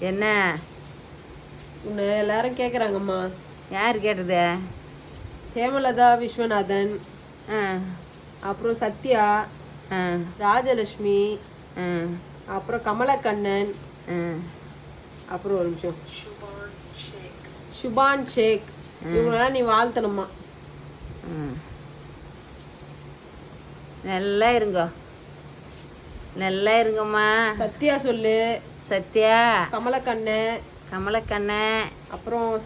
என்ன? உன்னை எல்லாரும் கேட்குறாங்கம்மா யார் கேட்டது? ஹேமலதா விஸ்வநாதன் அப்புறம் சத்யா ஆ. ராஜலட்சுமி அப்புறம் கமலக்கண்ணன் அப்புறம் ஒரு நிமிஷம். சுபான் ஷேக். இவங்களெல்லாம் நீ வாழ்த்தணுமா? ம். நல்லா இருங்கோ. நல்லா இருங்கம்மா. சத்யா சொல்லு. சத்யா. கமலக்கண்ணன் கமலக்கண்ண. அப்புறம்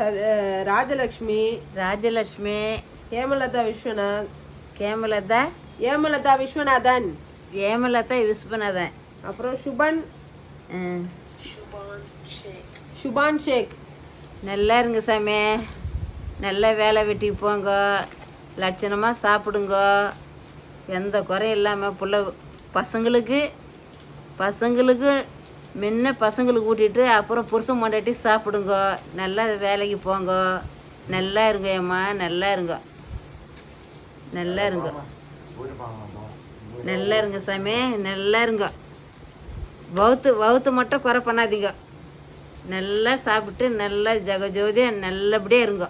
ராஜலட்சுமி ராஜலட்சுமி ஹேமலதா விஸ்வநாத் கேமலதா ஹேமலதா விஸ்வநாதன். ஏமலதா விஸ்வநாதன். அப்புறம் சுபன். சுபான் ஷேக். நல்லா இருங்க சாமி. நல்லா வேலை வெட்டிக்கு போங்க. லட்சணமாக சாப்பிடுங்க. எந்த குறையும் இல்லாமல் புள்ள பசங்களுக்கு பசங்களுக்கு முன்ன பசங்களுக்கு ஊட்டிட்டு அப்புறம் புருஷன் கொண்டாட்டி சாப்பிடுங்க. நல்லா வேலைக்கு போங்க. நல்லா இருங்க ஏம்மா. நல்லா இருங்க. நல்லா இருங்க. நல்லா இருங்க சாமி. நல்லா இருங்க. வவுத்து வவுத்து மட்டும் குறை பண்ணாதீங்க. நல்லா சாப்பிட்டு நல்லா ஜகஜோதியாக நல்லபடியாக இருங்க.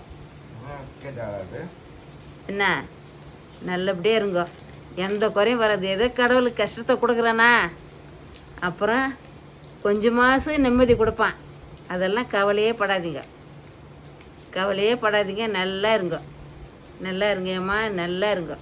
என்ன நல்லபடியாக இருங்க. எந்த குறையும் வராது. ஏதோ கடவுளுக்கு கஷ்டத்தை கொடுக்குறானா? அப்புறம் கொஞ்சம் மாதம் நிம்மதி கொடுப்பான். அதெல்லாம் கவலையே படாதீங்க. கவலையே படாதீங்க. நல்லா இருங்க. நல்லா இருங்கம்மா. நல்லா இருங்க.